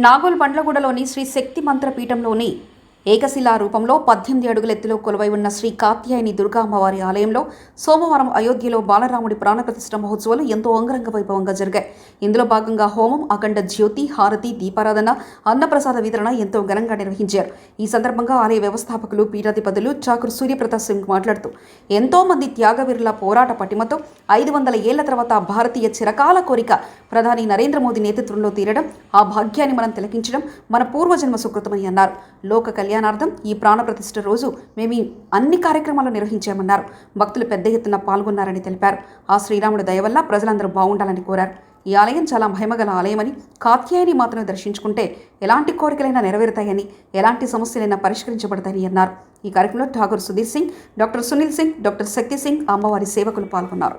నాగోల్ బండ్లగూడలోని శ్రీ శక్తి మంత్రపీఠంలోని ఏకశిలా రూపంలో పద్దెనిమిది అడుగుల ఎత్తులో కొలువై ఉన్న శ్రీ కాత్యాయని దుర్గా అమ్మవారి ఆలయంలో సోమవారం అయోధ్యలో బాలరాముడి ప్రాణప్రతిష్ఠ మహోత్సవాలు ఎంతో అంగరంగ వైభవంగా జరిగాయి. ఇందులో భాగంగా హోమం అఖండ జ్యోతి హారతి దీపారాధన అన్నప్రసాద వితరణ ఎంతో ఘనంగా నిర్వహించారు. ఈ సందర్భంగా ఆలయ వ్యవస్థాపకులు పీఠాధిపతులు చాకురు సూర్యప్రతాప్ సింగ్ మాట్లాడుతూ ఎంతో మంది త్యాగవీరుల పోరాట పటిమతో ఐదు వందల ఏళ్ళ తర్వాత భారతీయ చిరకాల కోరిక ప్రధాని నరేంద్ర మోదీ నేతృత్వంలో తీరడం ఆ భాగ్యాన్ని మనం తిలకించడం మన పూర్వజన్మ సుకృతమని అన్నారు. లోక కళ్యాణార్థం ఈ ప్రాణప్రతిష్ఠ రోజు మేము అన్ని కార్యక్రమాలు నిర్వహించామన్నారు. భక్తులు పెద్ద ఎత్తున పాల్గొన్నారని తెలిపారు. ఆ శ్రీరాముడి దయ వల్ల ప్రజలందరూ బాగుండాలని కోరారు. ఈ ఆలయం చాలా మహిమగల ఆలయమని కాత్యాయని మాత్రమే దర్శించుకుంటే ఎలాంటి కోరికలైనా నెరవేరుతాయని ఎలాంటి సమస్యలైనా పరిష్కరించబడతాయని అన్నారు. ఈ కార్యక్రమంలో ఠాగూర్ సుధీర్ సింగ్ డాక్టర్ సునీల్ సింగ్ డాక్టర్ శక్తి సింగ్ అమ్మవారి సేవకులు పాల్గొన్నారు.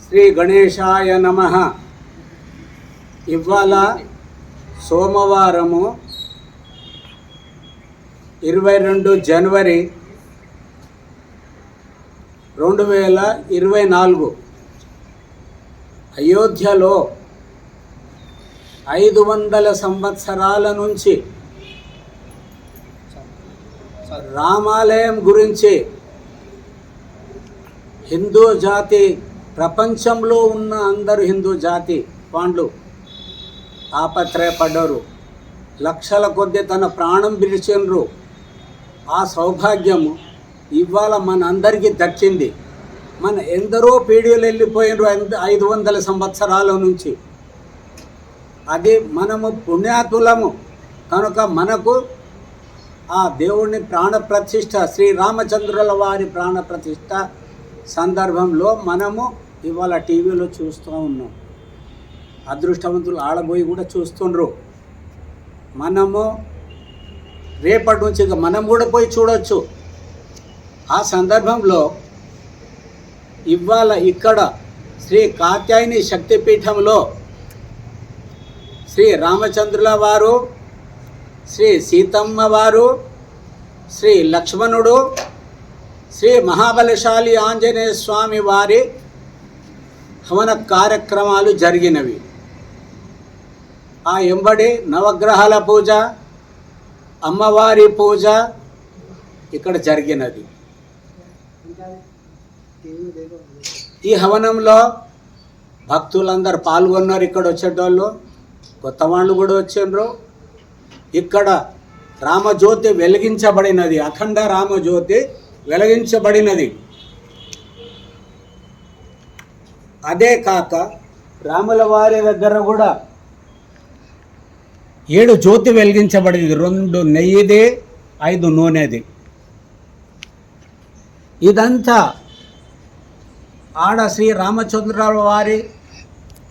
శ్రీ గణేశాయ నమ. ఇవాళ సోమవారము ఇరవై రెండు జనవరి రెండు వేల ఇరవై నాలుగు. అయోధ్యలో ఐదు వందల సంవత్సరాల నుంచి రామాలయం గురించి హిందూ జాతి ప్రపంచంలో ఉన్న అందరు హిందూ జాతి వాళ్ళు తాపత్రయపడ్డారు లక్షల కొద్ది తన ప్రాణం పిలిచినరు ఆ సౌభాగ్యము ఇవాళ మన అందరికీ దక్కింది. మన ఎందరో పీడియలు వెళ్ళిపోయినరు ఐదు వందల సంవత్సరాల నుంచి. అది మనము పుణ్యాతులము. కనుక మనకు ఆ దేవుని ప్రాణప్రతిష్ఠ శ్రీరామచంద్రుల వారి ప్రాణప్రతిష్ఠ సందర్భంలో మనము ఇవాళ టీవీలో చూస్తూ ఉన్నాం. అదృష్టవంతులు ఆడబోయి కూడా చూస్తుండ్రు. మనము రేపటి నుంచి ఇక మనం కూడా పోయి చూడవచ్చు ఆ సందర్భంలో ఇవాళ ఇక్కడ శ్రీ కాత్యాయని శక్తిపీఠంలో శ్రీ రామచంద్రుల వారు శ్రీ సీతమ్మ వారు శ్రీ లక్ష్మణుడు శ్రీ మహాబలశాలి ఆంజనేయ స్వామి వారి హవన కార్యక్రమాలు జరిగినవి. ఆ ఎంబడి నవగ్రహాల పూజ అమ్మవారి పూజ ఇక్కడ జరిగినది. ఈ హవనంలో భక్తులందరూ పాల్గొన్నారు ఇక్కడ వచ్చేటోళ్ళు. కొత్త వాళ్ళు కూడా వచ్చిండ్రు. ఇక్కడ రామజ్యోతి వెలిగించబడినది అఖండ రామజ్యోతి వెలిగించబడినది. అదే కాక రాముల వారి దగ్గర కూడా ఏడు జ్యోతి వెలిగించబడింది రెండు నెయ్యిది ఐదు నూనెది. ఇదంతా ఆడ శ్రీ రామచంద్రరావు వారి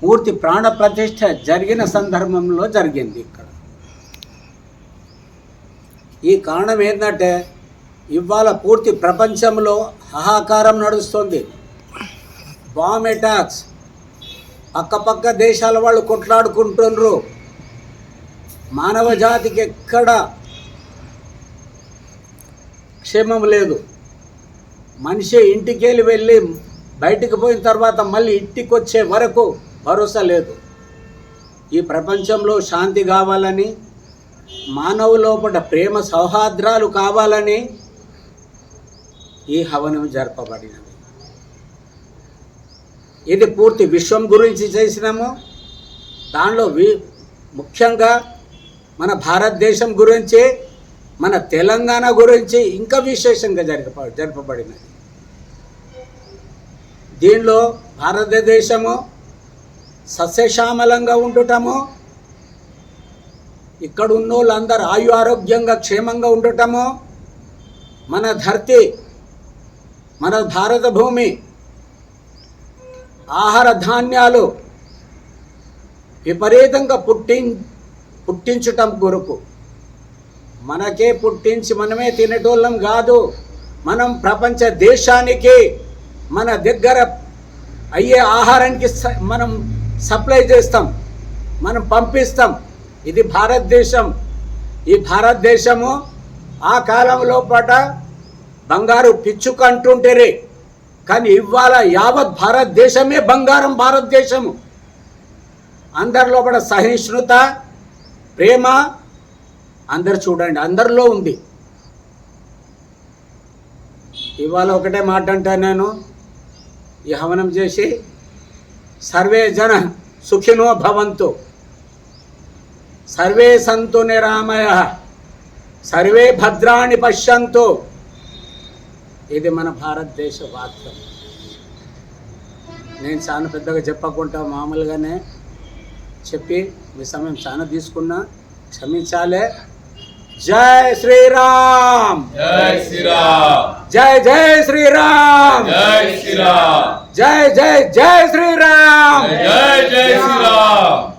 పూర్తి ప్రాణ ప్రతిష్ట జరిగిన సందర్భంలో జరిగింది ఇక్కడ. ఈ కారణం ఏంటంటే ఇవాళ పూర్తి ప్రపంచంలో హాహాకారం నడుస్తుంది. బాంబ్ అటాక్స్ పక్కపక్క దేశాల వాళ్ళు కొట్లాడుకుంటున్నారు మానవ జాతికి ఎక్కడ క్షేమం లేదు. మనిషి ఇంటికెళ్ళి వెళ్ళి బయటికి పోయిన తర్వాత మళ్ళీ ఇంటికి వచ్చే వరకు భరోసా లేదు. ఈ ప్రపంచంలో శాంతి కావాలని మానవ లోపల ప్రేమ సౌహార్ద్రాలు కావాలని ఈ హవనం జరపబడినది. ఇది పూర్తి విశ్వం గురించి చేసినాము. దానిలో వి ముఖ్యంగా మన భారతదేశం గురించి మన తెలంగాణ గురించి ఇంకా విశేషంగా జరప జరపబడినది. దీనిలో భారతదేశము సస్యశ్యామలంగా ఉండటము ఇక్కడ ఉన్న వాళ్ళందరూ ఆయు ఆరోగ్యంగా క్షేమంగా ఉండటము మన ధర్తి మన భారత భూమి ఆహార ధాన్యాలు విపరీతంగా పుట్టి పుట్టించటం కొరకు. మనకే పుట్టించి మనమే తినేటోళ్ళం కాదు. మనం ప్రపంచ దేశానికి మన దగ్గర అయ్యే ఆహారానికి స- మనం సప్లై చేస్తాం. మనం పంపిస్తాం. ఇది భారతదేశం. ఈ భారతదేశము ఆ కాలంలో పాట బంగారు పిచ్చుక అంటుంటేరే కానీ ఇవాళ యావత్ భారతదేశమే బంగారం భారతదేశము. అందరిలో కూడా సహిష్ణుత ప్రేమ అందరు చూడండి అందరిలో ఉంది. ఇవాళ ఒకటే మాట అంటా నేను ఈ హవనం చేసి సర్వే జన సుఖినో భవంతు. సర్వే సంతు నిరామయ సర్వే భద్రాణి పశ్యంతు. ఇది మన భారతదేశ వాక్యం. నేను చాలా పెద్దగా చెప్పకుండా మామూలుగానే చెప్పి మీ సమయం చాలా తీసుకున్నా క్షమించాలే జై శ్రీరామ్ జై శ్రీరామ్ జై జై శ్రీరామ్ జై శ్రీరామ్ జై జై జై శ్రీరామ్ జై జై శ్రీరామ్